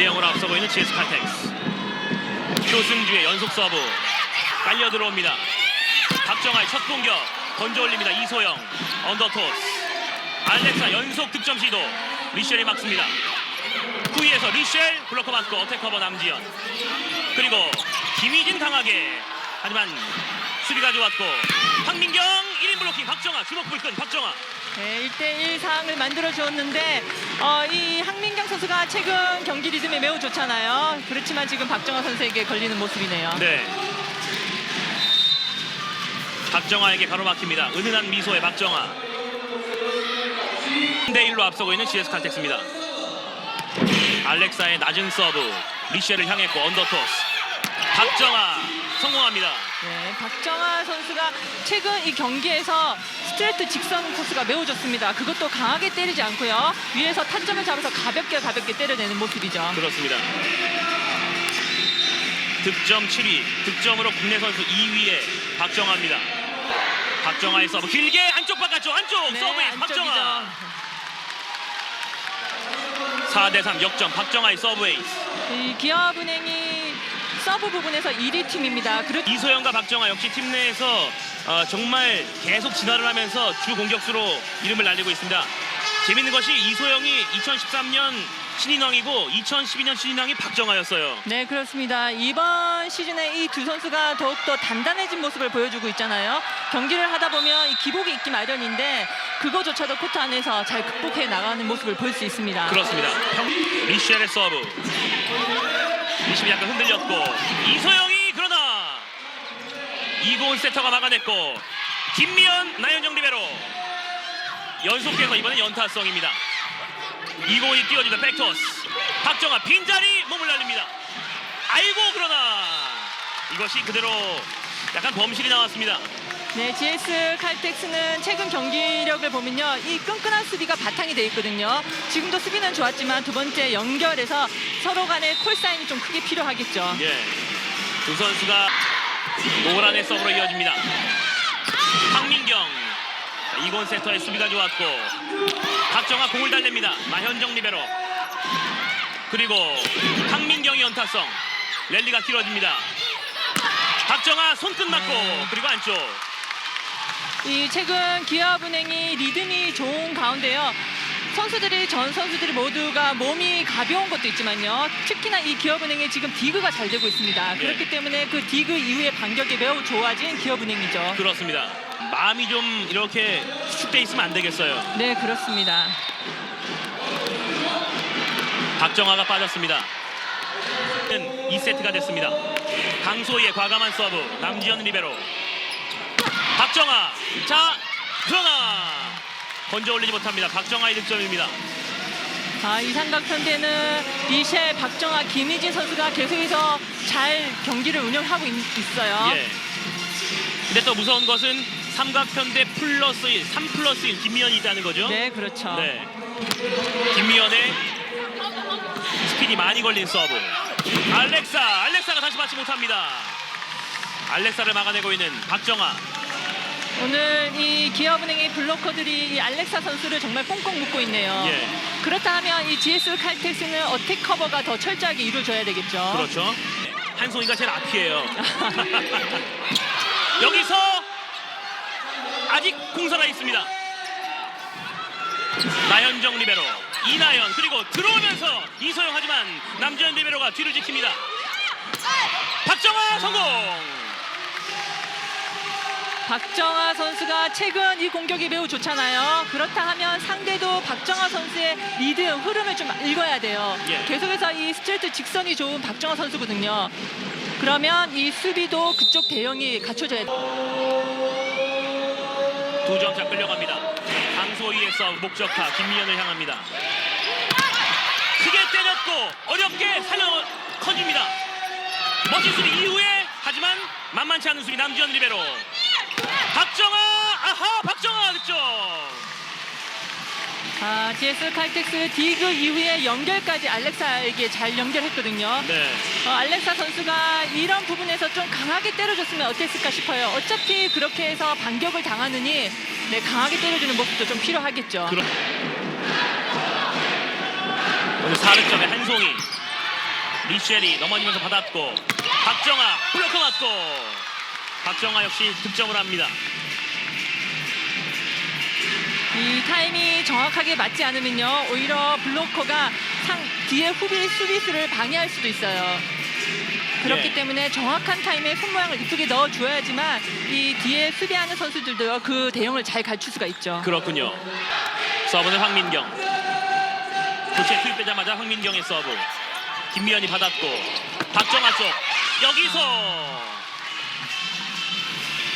2대 0으로 앞서고 있는 GS 칼텍스. 표승주의 연속 서브 깔려 들어옵니다. 박정아의 첫 공격 던져 올립니다. 이소영 언더토스. 알렉사 연속 득점 시도 리셸이 막습니다. 후위에서 리셸 블로커 맞고 어택 커버 남지현. 그리고 김희진 강하게 하지만 수비가 좋았고 황민경 1인 블로킹 박정아 주먹 불끈 박정아 네, 1대1 상황을 만들어 주었는데 어, 이 황민경 선수가 최근 경기 리듬이 매우 좋잖아요. 그렇지만 지금 박정아 선수에게 걸리는 모습이네요. 네. 박정아에게 가로막힙니다. 은은한 미소의 박정아. 1대 1로 앞서고 있는 GS 칼텍스입니다. 알렉사의 낮은 서브, 리셸을 향했고 언더토스. 박정아 성공합니다. 네, 박정아 선수가 최근 이 경기에서 스트레이트 직선 코스가 매우 좋습니다. 그것도 강하게 때리지 않고요. 위에서 타점을 잡아서 가볍게 가볍게 때려내는 모습이죠. 그렇습니다. 득점 7위, 득점으로 국내 선수 2위에 박정아입니다. 박정아의 서브 길게 안쪽 바깥쪽 안쪽 서브에 박정아. 4대 3 역전 박정아의 서브 에이스. 이 기업은행이 서브 부분에서 1위 팀입니다. 그렇 이소영과 박정아 역시 팀 내에서 어, 정말 계속 진화를 하면서 주 공격수로 이름을 날리고 있습니다. 재밌는 것이 이소영이 2013년 신인왕이고 2012년 신인왕이 박정아였어요. 네, 그렇습니다. 이번 시즌에 이 두 선수가 더욱더 단단해진 모습을 보여주고 있잖아요. 경기를 하다 보면 이 기복이 있기 마련인데 그거조차도 코트 안에서 잘 극복해 나가는 모습을 볼 수 있습니다. 그렇습니다. 형, 리셸의 서브. 리심이 약간 흔들렸고 이소영이 그러나 이고은 세터가 막아냈고 김미연 나현정 리베로 연속해서 이번엔 연타성입니다. 이고은이 뛰어주다 백토스 박정아 빈자리 몸을 날립니다. 아이고 그러나 이것이 그대로 약간 범실이 나왔습니다. 네, GS 칼텍스는 최근 경기력을 보면요. 이 끈끈한 수비가 바탕이 돼 있거든요. 지금도 수비는 좋았지만 두 번째 연결에서 서로 간의 콜사인이 좀 크게 필요하겠죠. 예. 두 선수가 노란의 서브로 이어집니다. 황민경. 자, 이곤 세터의 수비가 좋았고 박정아 공을 달랩니다. 마현정 리베로. 그리고 황민경이 연타성. 랠리가 길어집니다. 박정아 손끝 맞고 그리고 안쪽. 이 최근 기업은행이 리듬이 좋은 가운데요. 선수들이 전 선수들이 모두가 몸이 가벼운 것도 있지만요. 특히나 이 기업은행에 지금 디그가 잘 되고 있습니다. 그렇기 때문에 그 디그 이후의 반격이 매우 좋아진 기업은행이죠. 그렇습니다. 마음이 좀 이렇게 수축돼 있으면 안 되겠어요. 네, 그렇습니다. 박정아가 빠졌습니다. 2세트가 됐습니다. 강소희의 과감한 서브, 남지현 리베로. 박정아, 자, 그러나 건져 올리지 못합니다. 박정아의 득점입니다. 아, 이 삼각 편대는 리셸, 박정아, 김희진 선수가 계속해서 잘 경기를 운영하고 있, 있어요. 예. 근데 또 무서운 것은 삼각편대 플러스 1, 3 플러스 1 김미연이 있다는 거죠. 네, 그렇죠. 네. 김미연의 스피디 많이 걸린 서브. 알렉사, 알렉사가 다시 받지 못합니다. 알렉사를 막아내고 있는 박정아. 오늘 이 기업은행의 블로커들이 이 알렉사 선수를 정말 꽁꽁 묶고 있네요. 예. 그렇다 하면 이 GS 칼텍스는 어택 커버가 더 철저하게 이루어져야 되겠죠. 그렇죠. 한송이가 제일 앞이에요. 여기서 아직 공사가 있습니다. 나현정 리베로, 이나연 그리고 들어오면서 이소영 하지만 남지현 리베로가 뒤를 지킵니다. 박정아 성공. 박정아 선수가 최근 이 공격이 매우 좋잖아요. 그렇다 하면 상대도 박정아 선수의 리듬, 흐름을 좀 읽어야 돼요. 예. 계속해서 이 스트레이트 직선이 좋은 박정아 선수거든요. 그러면 이 수비도 그쪽 대형이 갖춰져야 돼요. 두 점차 끌려갑니다. 강소희에서 목적타 김미연을 향합니다. 크게 때렸고 어렵게 살려 커집니다. 멋진 수비 이후에 하지만 만만치 않은 수비 남지현 리베로. 박정아 아하 박정아 득점. 아, GS 칼텍스 디그 이후에 연결까지 알렉사에게 잘 연결했거든요. 네. 어, 알렉사 선수가 이런 부분에서 좀 강하게 때려줬으면 어땠을까 싶어요. 어차피 그렇게 해서 반격을 당하느니 네, 강하게 때려주는 모습도 좀 필요하겠죠. 그럼 오늘 4득점의 한송이 리셸이 넘어지면서 받았고 박정아 블로커 맞고 박정아 역시 득점을 합니다. 이 타임이 정확하게 맞지 않으면요 오히려 블로커가 상 뒤에 후비 수비수를 방해할 수도 있어요. 그렇기 예. 때문에 정확한 타임에 손 모양을 이쁘게 넣어줘야지만 이 뒤에 수비하는 선수들도 그 대응을 잘 갖출 수가 있죠. 그렇군요. 서브는 황민경. 교체 투입되자마자 황민경의 서브. 김미연이 받았고 박정아 쪽 여기서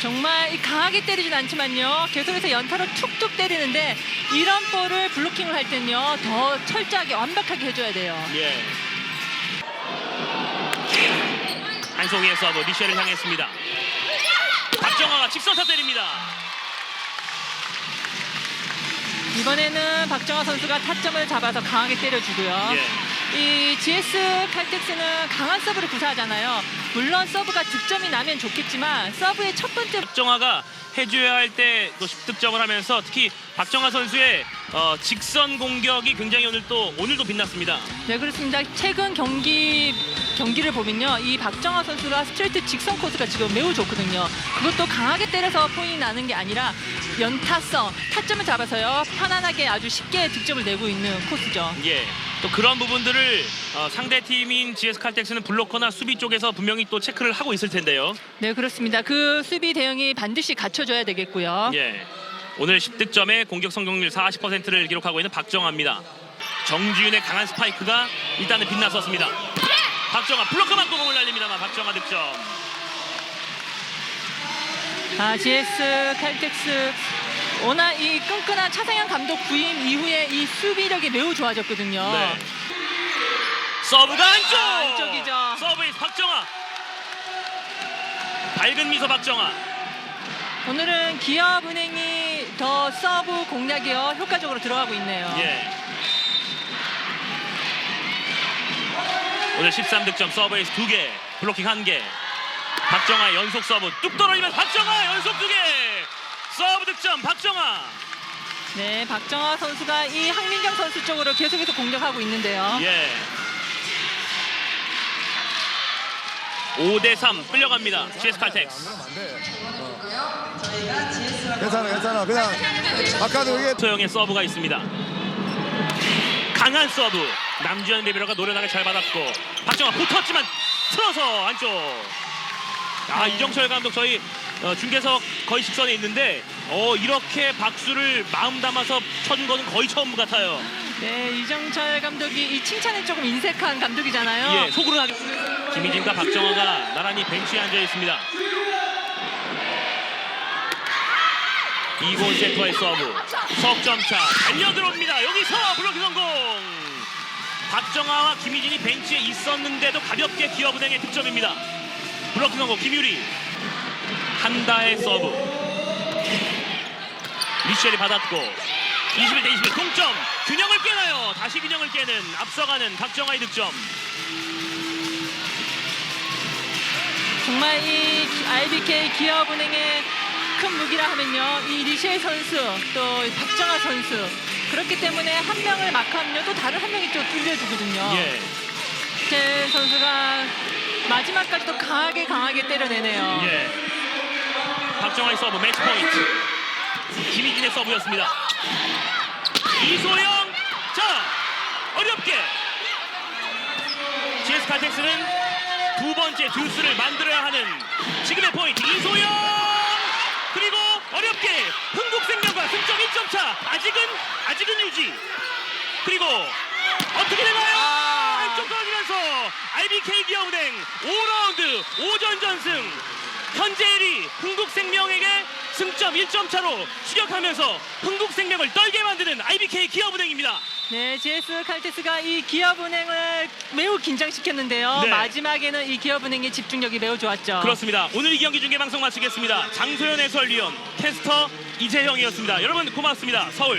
정말 이 강하게 때리진 않지만요 계속해서 연타로 툭툭 때리는데 이런 볼을 블로킹을 할 때는요 더 철저하게 완벽하게 해줘야 돼요. 예. 한송이의 서브 리셸을 향했습니다. 박정아가 직선타 때립니다. 이번에는 박정아 선수가 타점을 잡아서 강하게 때려주고요. 예. 이 GS 칼텍스는 강한 서브를 구사하잖아요. 물론 서브가 득점이 나면 좋겠지만 서브의 첫 번째 박정아가 해줘야 할때또 10득점을 하면서 특히 박정아 선수의 어, 직선 공격이 굉장히 오늘 또 오늘도 빛났습니다. 네 그렇습니다. 최근 경기 경기를 보면요, 이 박정아 선수가 스트레이트 직선 코스가 지금 매우 좋거든요. 그것도 강하게 때려서 포인이 나는 게 아니라 연타성 타점을 잡아서요 편안하게 아주 쉽게 득점을 내고 있는 코스죠. 예. 또 그런 부분들을 어, 상대 팀인 GS 칼텍스는 블로커나 수비 쪽에서 분명히 또 체크를 하고 있을 텐데요. 네 그렇습니다. 그 수비 대응이 반드시 갖춰져야 되겠고요. 예. 오늘 10득점에 공격 성공률 40%를 기록하고 있는 박정아입니다. 정지윤의 강한 스파이크가 일단은 빛났었습니다. 박정아 블로커 맞고 공을 날립니다만 박정아 득점. 아, GS 칼텍스 워낙 이 끈끈한 차상현 감독 부임 이후에 이 수비력이 매우 좋아졌거든요. 네. 서브가 안쪽. 아, 안쪽이죠. 서브에서 박정아. 밝은 미소 박정아. 오늘은 기업은행이 더 서브 공략이요 효과적으로 들어가고 있네요. 예. 오늘 13득점 서브에이스 2개, 블로킹 1개. 박정아 연속 서브 뚝 떨어지면서 박정아 연속 2개. 서브 득점 박정아. 네, 박정아 선수가 이 황민경 선수 쪽으로 계속해서 공격하고 있는데요. 예. 5대 3 끌려갑니다. GS 칼텍스. 괜찮아 괜찮아 그냥 아까도 이게 소영의 서브가 있습니다. 강한 서브. 남주현 레베러가 노련하게 잘 받았고 박정아 붙었지만 틀어서 안쪽. 아 이정철 감독 저희 어, 중계석 거의 직선에 있는데 어 이렇게 박수를 마음 담아서 쳐준 거는 거의 처음 같아요. 네, 이정철 감독이 이 칭찬에 조금 인색한 감독이잖아요. 예, 속으로 하게. 김희진과 박정아가 나란히 벤치에 앉아 있습니다. 이곤 세터의 서브. 석점차 달려 들어옵니다. 여기서 블로킹 성공. 박정아와 김희진이 벤치에 있었는데도 가볍게 기업은행의 득점입니다. 블로킹 성공 김유리. 한다의 서브. 리셸이 받았고 21대 21 동점 균형을 깨나요 다시 균형을 깨는 앞서가는 박정아의 득점 정말 이 IBK 기업은행의 큰 무기라 하면요. 이 리시에 선수 또 박정아 선수 그렇기 때문에 한 명을 마크하면요. 또 다른 한 명이 또 뚫려주거든요. 예. 제 선수가 마지막까지도 강하게 강하게 때려내네요. 예. 박정아의 서브 매치 포인트. 김희진의 서브였습니다. 이소영. 자, 어렵게. GS 칼텍스는 두 번째 듀스를 만들어야 하는 지금의 포인트. 이소영. 그리고 어렵게 흥국생명과 승점 1점 차. 아직은 아직은 유지. 그리고 어떻게 되나요? 아. 안쪽 떨어지면서 IBK 기업은행 5라운드 5전 전승 현재 1위 흥국생명에게 승점 1점 차로 추격하면서 흥국생명을 떨게 만드는 IBK 기업은행입니다. 네, GS 칼테스가 이 기업은행을 매우 긴장시켰는데요. 네. 마지막에는 이 기업은행의 집중력이 매우 좋았죠. 그렇습니다. 오늘 이 경기 중계 방송 마치겠습니다. 장소연 해설위원, 캐스터 이재형이었습니다. 여러분 고맙습니다. 서울